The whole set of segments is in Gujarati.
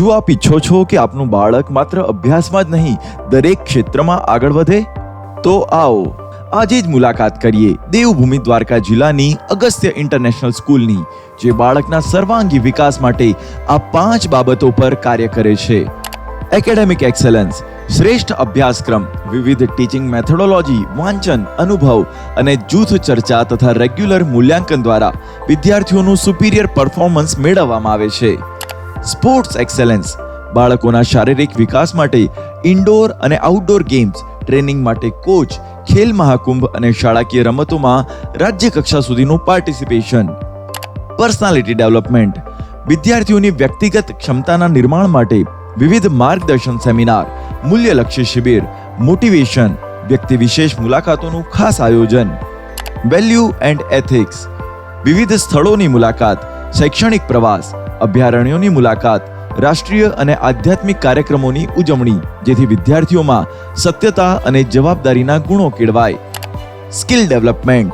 શું આપ ઈચ્છો છો કે આપનું બાળક માત્ર અભ્યાસમાં જ નહીં, દરેક ક્ષેત્રમાં આગળ વધે? તો આવો, આજે જ મુલાકાત કરીએ દેવભૂમિ દ્વારકા જિલ્લાની અગસ્ત્ય ઇન્ટરનેશનલ સ્કૂલની, જે બાળકના સર્વાંગી વિકાસ માટે આ પાંચ બાબતો પર કાર્ય કરે છે. એકેડેમિક એક્સેલન્સ, શ્રેષ્ઠ અભ્યાસક્રમ, વિવિધ ટીચિંગ મેથોડોલોજી, વાંચન, અનુભવ અને જૂથ ચર્ચા તથા રેગ્યુલર મૂલ્યાંકન દ્વારા વિદ્યાર્થીઓનું સુપીરિયર પરફોર્મન્સ મેળવવામાં આવે છે. Sports excellence. બાળકોના શારીરિક વિકાસ માટે ઇન્ડોર અને આઉટડોર ગેમ્સ, ટ્રેનિંગ માટે કોચ, ખેલ મહાકુંભ અને શાળાકીય રમતોમાં રાજ્ય કક્ષા સુધીનું પાર્ટિસિપેશન. Personality development. વિદ્યાર્થીઓની વ્યક્તિગત ક્ષમતાના નિર્માણ માટે વિવિધ માર્ગદર્શન સેમિનાર, મૂલ્યલક્ષી શિબિર, મોટિવેશન, વ્યક્તિ વિશેષ મુલાકાતોનું ખાસ આયોજન. Value and ethics. વિવિધ સ્થળોની મુલાકાત, શૈક્ષણિક પ્રવાસ અભયારણ્યોની મુલાકાત, રાષ્ટ્રીય અને આધ્યાત્મિક કાર્યક્રમોની ઉજવણી, જેથી વિદ્યાર્થીઓમાં સત્યતા અને જવાબદારીના ગુણો કેળવાય. Skill development,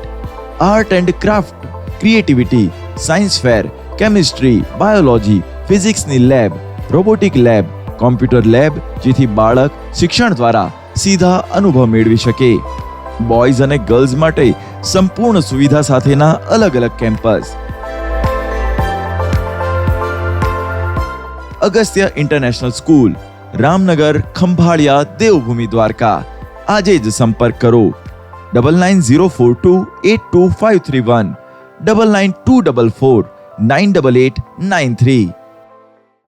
art and craft, creativity, science fair, chemistry, biology, ફિઝિક્સની lab, robotic lab, computer lab, જેથી બાળક શિક્ષણ દ્વારા સીધા અનુભવ મેળવી શકે. બોયઝ અને ગર્લ્સ માટે સંપૂર્ણ સુવિધા સાથેના અલગ અલગ campus. Agastya international school Ramnagar, Khambhalia, Devbhumi Dwarka. આજે જ સંપર્ક કરો. Double nine zero four two eight two five three one double nine two double four nine double eight nine three